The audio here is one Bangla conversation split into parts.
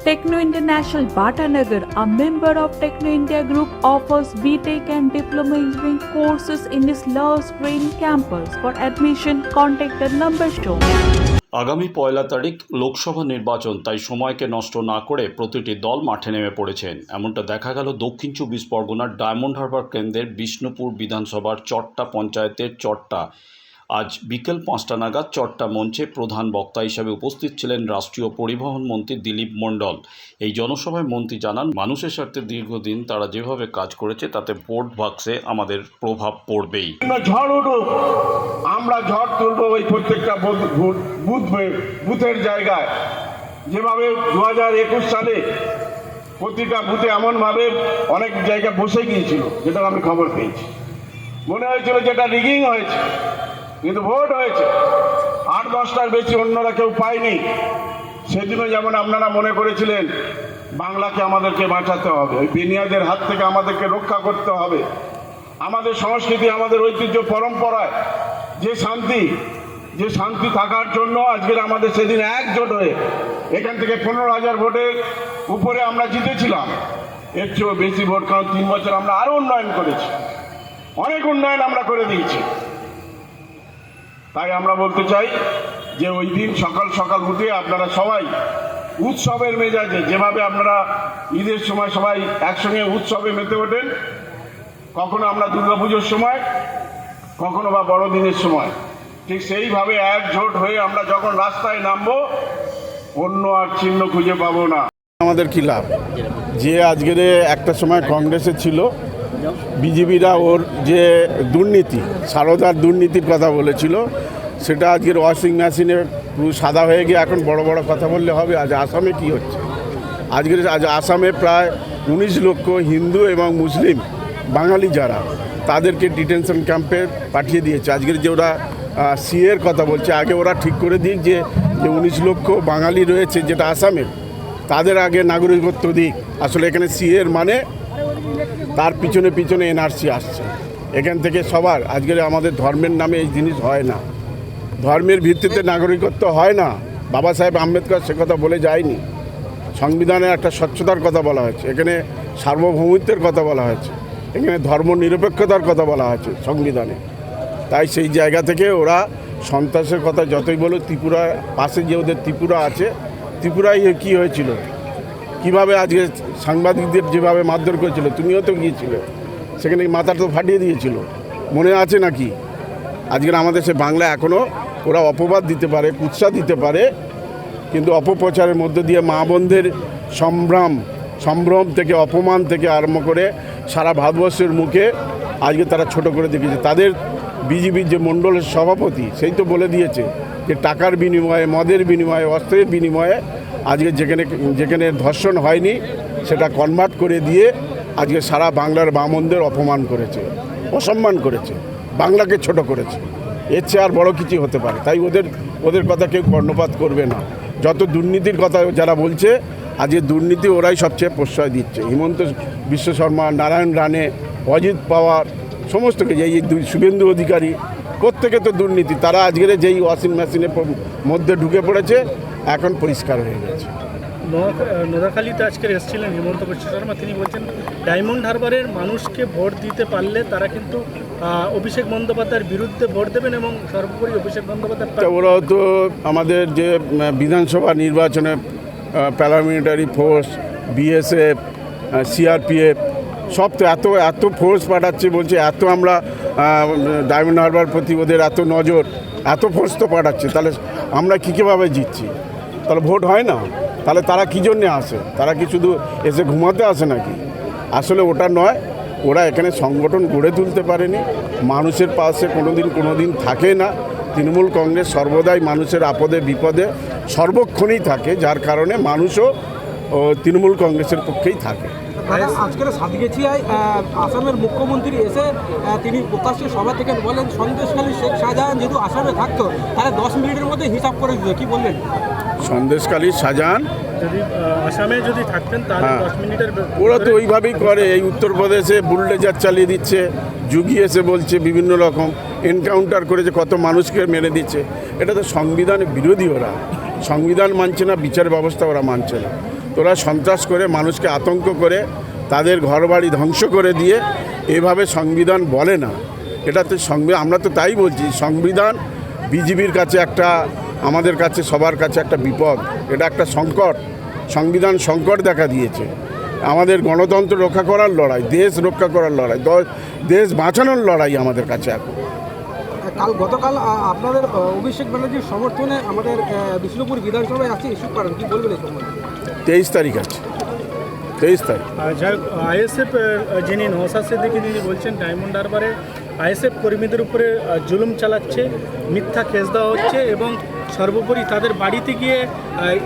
Techno International Bhatanagar, a member of Techno India Group, offers BTEC and Diploma Engineering courses in its Love Green campus. For admission, contact the number shown. আগামী পয়লা তারিখ লোকসভা নির্বাচন তাই সময়কে নষ্ট না করে প্রতিটি দল মাঠে নেমে পড়েছেন এমনটা দেখা গেল দক্ষিণ চব্বিশ পরগনার ডায়মন্ড হারবার কেন্দ্রের বিষ্ণুপুর বিধানসভার চট্টা পঞ্চায়েতের চট্টা আজ বিকেল পাঁচটা নাগাদ চট্টা মঞ্চে প্রধান বক্তা হিসাবে উপস্থিত ছিলেন রাষ্ট্রীয় পরিবহন মন্ত্রী দিলীপ মণ্ডল। এই জনসভায় মন্ত্রী জানান, মানুষের স্বার্থে দীর্ঘদিন তারা যেভাবে কাজ করেছে, তাতে ভোট বাক্সে আমাদের প্রভাব পড়বেই। ঝড় উঠুক, আমরা ঝড় তুলবো ওই প্রত্যেকটা বুথ- বুথ- বুথ বুথের জায়গায়। যেভাবে দু হাজার একুশ সালে প্রতিটা বুথে এমনভাবে অনেক জায়গা বসে গিয়েছিল যেটা আমি খবর পেয়েছি। মনে হয়েছিল যেটা রিগিং হয়েছে। কিন্তু ভোট হয়েছে। আট দশটার বেশি অন্যরা কেউ পায়নি। সেদিনও যেমন আপনারা মনে করেছিলেন, বাংলাকে আমাদেরকে বাঁচাতে হবে। ওই বেনিয়াদের হাত থেকে আমাদেরকে রক্ষা করতে হবে। আমাদের সংস্কৃতি, আমাদের ঐতিহ্য, পরম্পরায় যে শান্তি যে শান্তি থাকার জন্য আজকের আমাদের সেদিন একজোট হয়ে এখান থেকে পনেরো হাজার ভোটের উপরে আমরা জিতেছিলাম। এর চেয়েও বেশি ভোট, কারণ তিন বছর আমরা আরও উন্নয়ন করেছি। অনেক উন্নয়ন আমরা করে দিয়েছি। তাই আমরা বলতে চাই যে ওই দিন সকাল সকাল উঠে আপনারা সবাই উৎসবের মেজাজে, যেভাবে আপনারা ঈদের সময় সবাই একসঙ্গে উৎসবে মেতে ওঠেন, কখনো আমরা দুর্গাপুজোর সময়, কখনো বা বড়দিনের সময়, ঠিক সেইভাবে একজোট হয়ে আমরা যখন রাস্তায় নামবো, অন্য আর চিহ্ন খুঁজে পাবো না। আমাদের কি লাভ? যে আজকের একটা সময় কংগ্রেসে ছিল বিজেপিরা ওর যে দুর্নীতি, সারদার দুর্নীতির কথা বলেছিল, সেটা আজকের ওয়াশিং মেশিনে পুরো সাদা হয়ে গিয়ে এখন বড় বড় কথা বললে হবে, আজ আসামে কি হচ্ছে? আজকের আজ আসামে প্রায় উনিশ লক্ষ হিন্দু এবং মুসলিম, বাঙালি যারা, তাদেরকে ডিটেনশন ক্যাম্পে পাঠিয়ে দিয়েছে। আজকের যে ওরা সিএর কথা বলছে, আগে ওরা ঠিক করে দিক যে যে উনিশ লক্ষ বাঙালি রয়েছে যেটা আসামের, তাদের আগে নাগরিকত্ব দিক। আসলে এখানে সিএর মানে তার পিছনে পিছনে এনআরসি আসছে। এখান থেকে সবার, আজকের আমাদের ধর্মের নামে এই জিনিস হয় না। ধর্মের ভিত্তিতে নাগরিকত্ব হয় না। বাবা সাহেব আম্বেদকর সে কথা বলে যায়নি। সংবিধানে একটা স্বচ্ছতার কথা বলা হয়েছে। এখানে সার্বভৌমিত্বের কথা বলা হয়েছে। এখানে ধর্ম নিরপেক্ষতার কথা বলা হয়েছে সংবিধানে। তাই সেই জায়গা থেকে ওরা সন্ত্রাসের কথা যতই বলো ত্রিপুরা, পাশে যে ওদের ত্রিপুরা আছে, ত্রিপুরায় কী হয়েছিল? কীভাবে আজকে সাংবাদিকদের যেভাবে মারধর করেছিল, তুমিও তো গিয়েছিলে, সেখানে মাথা তো ফাটিয়ে দিয়েছিল, মনে আছে নাকি? আজকের আমাদের সে বাংলা এখনও ওরা অপবাদ দিতে পারে, কুৎসা দিতে পারে, কিন্তু অপপ্রচারের মধ্য দিয়ে মা বোনদের সম্ভ্রাম, সম্ভ্রম থেকে, অপমান থেকে আরম্ভ করে সারা ভারতবর্ষের মুখে আজকে তারা ছোট করে দেখেছে। তাদের বিজেপির যে মণ্ডলের সভাপতি, সেই তো বলে দিয়েছে যে টাকার বিনিময়ে, মদের বিনিময়ে, অস্ত্রের বিনিময়ে আজকে যেখানে যেখানে ধর্ষণ হয়নি, সেটা কনভার্ট করে দিয়ে আজকে সারা বাংলার বামনদের অপমান করেছে, অসম্মান করেছে, বাংলাকে ছোট করেছে। এর চেয়ে আর বড় কিছু হতে পারে। তাই ওদের ওদের কথা কেউ কর্ণপাত করবে না। যত দুর্নীতির কথা যারা বলছে, আজকে দুর্নীতি ওরাই সবচেয়ে প্রশ্রয় দিচ্ছে। হিমন্ত বিশ্ব শর্মা, নারায়ণ রানে অজিত পাওয়ার, সমস্ত কিছু এই শুভেন্দু অধিকারী, প্রত্যেকে তো দুর্নীতি। তারা আজকের যেই ওয়াশিং মেশিনের মধ্যে ঢুকে পড়েছে এখন পরিষ্কার হয়ে গেছে। নোয়াখালীতে আজকে এসেছিলেন হিমন্ত বিশ্ব শর্মা। তিনি বলছেন ডায়মন্ড হারবারের মানুষকে ভোট দিতে পারলে তারা কিন্তু অভিষেক বন্দ্যোপাধ্যায়ের বিরুদ্ধে ভোট দেবেন এবং সর্বোপরি অভিষেক বন্দ্যোপাধ্যায় ওরাও তো আমাদের যে বিধানসভা নির্বাচনে প্যারামিলিটারি ফোর্স বিএসএফ সিআরপিএফ সব তো এত এত ফোর্স পাঠাচ্ছে বলছে এত আমরা ডায়মন্ড হারবার প্রতি ওদের এত নজর এত ফোর্স তো পাঠাচ্ছে। তাহলে আমরা কী কীভাবে জিতছি? তাহলে ভোট হয় না। তাহলে তারা কী জন্যে আসে? তারা কি শুধু এসে ঘুমাতে আসে নাকি? আসলে ওটা নয় ওরা এখানে সংগঠন গড়ে তুলতে পারেনি। মানুষের পাশে কোনো দিন কোনো দিন থাকে না। তৃণমূল কংগ্রেস সর্বদাই মানুষের আপদে বিপদে সর্বক্ষণেই থাকে যার কারণে মানুষও তৃণমূল কংগ্রেসের পক্ষেই থাকে। আজকের আহ, আসামের মুখ্যমন্ত্রী এসে তিনি প্রকাশ্যে সভা থেকে বলেন সন্দেশখালী শেখ শাহজাহান যেহেতু আসামে থাকতো তাহলে দশ মিনিটের মধ্যে হিসাব করে দিত কি বললেন? সন্দেশকালী শাহজাহান। যদি আসামে যদি থাকতেন তাহলে হ্যাঁ। মিনিটের ওরা তো ওইভাবেই করে। এই উত্তরপ্রদেশে বুলডেজার চালিয়ে দিচ্ছে যুগি এসে বলছে বিভিন্ন রকম এনকাউন্টার করেছে কত মানুষকে মেরে দিচ্ছে। এটা তো সংবিধানের বিরোধী ওরা। সংবিধান মানছে না বিচার ব্যবস্থা ওরা মানছে না। তো ওরা সন্ত্রাস করে মানুষকে আতঙ্ক করে তাদের ঘরবাড়ি ধ্বংস করে দিয়ে এভাবে সংবিধান বলে না। এটা তো সংবিধান আমরা তো তাই বলছি সংবিধান বিজিবির কাছে একটা আমাদের কাছে সবার কাছে একটা বিপদ। এটা একটা সংকট। সংবিধান সংকট দেখা দিয়েছে। আমাদের গণতন্ত্র রক্ষা করার লড়াই দেশ রক্ষা করার লড়াই দ- দেশ বাঁচানোর লড়াই আমাদের কাছে এখন। কাল গতকাল আপনাদের অভিষেক ব্যানার্জির সমর্থনে আমাদের বিষ্ণুপুর বিধানসভায় আছে ইস্যু করেন কি বলবেন তেইশ তারিখ আছে। তেইশ তারিখ। আর যাই হোক আইএসএফ যিনি নওসাদ সিদ্দিকি তিনি বলছেন ডায়মন্ড হারবারে আইএসএফ কর্মীদের উপরে জুলুম চালাচ্ছে মিথ্যা কেস দেওয়া হচ্ছে এবং সর্বোপরি তাদের বাড়িতে গিয়ে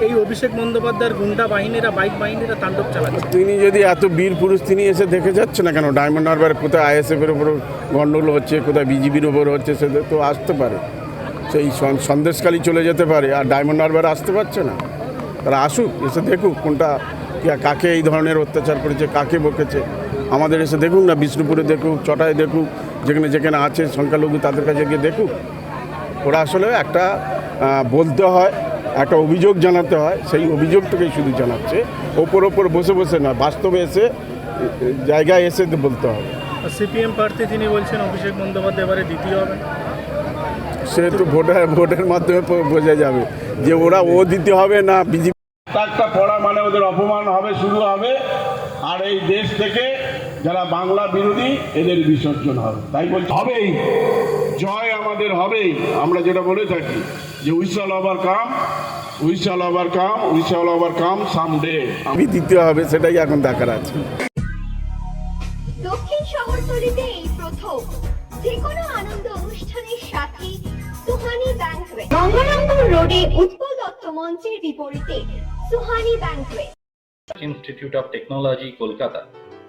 এই অভিষেক বন্দ্যোপাধ্যায়ের গুন্ডা বাহিনীরা, বাইক বাহিনীরা তাণ্ডব চালাচ্ছে। তিনি যদি এত বীর পুরুষ, তিনি এসে দেখে যাচ্ছে না কেন? ডায়মন্ড হারবার কোথায় আইএসএফের ওপর গণ্ডগোল হচ্ছে, কোথায় বিজিবির ওপর হচ্ছে, সে তো আসতে পারে। সেই সন- সন্দেশখালি চলে যেতে পারে, আর ডায়মন্ড হারবার আসতে পারছে না। তারা আসুক, এসে দেখুক কোনটা কাকে এই ধরনের অত্যাচার করেছে, কাকে বকেছে। আমাদের এসে দেখুক না, বিষ্ণুপুরে দেখুক, চটায় দেখুক, যেখানে যেখানে আছে সংখ্যালঘু তাদের কাছে গিয়ে দেখুক। ওরা আসলে একটা বলতে হয় একটা অভিযোগ জানাতে হয় সেই অভিযোগটাকেই শুধু জানাচ্ছে। ওপর ওপর বসে বসে না বাস্তবে এসে জায়গায় এসে তো বলতে হবে। সিপিএম প্রার্থী তিনি বলছেন অভিষেক বন্দ্যোপাধ্যায় এবারে দ্বিতীয় হবে। সে তো ভোটার ভোটের মাধ্যমে বোঝা যাবে যে ওরা ও দিতে হবে না বিজেপি পড়া মানে ওদের অপমান হবে শুরু হবে। আর এই দেশ থেকে যারা বাংলা বিরোধী এদের বিসর্জন হবে। তাই বলছি হবেই। জয় আমাদের হবেই। আমরা যেটা বলে থাকি যে we shall overcome we shall overcome we shall overcome someday দিতে হবে সেটাই এখন দেখার আছে। দক্ষিণ শহরতলিতে এই প্রথম যে কোনো আনন্দ অনুষ্ঠানের সাথে সুহানি ব্যাংকুয়েট গঙ্গারামপুর রোডে উৎপল দত্ত মঞ্চের বিপরীতে Suhani banquet Institute of Technology, Kolkata,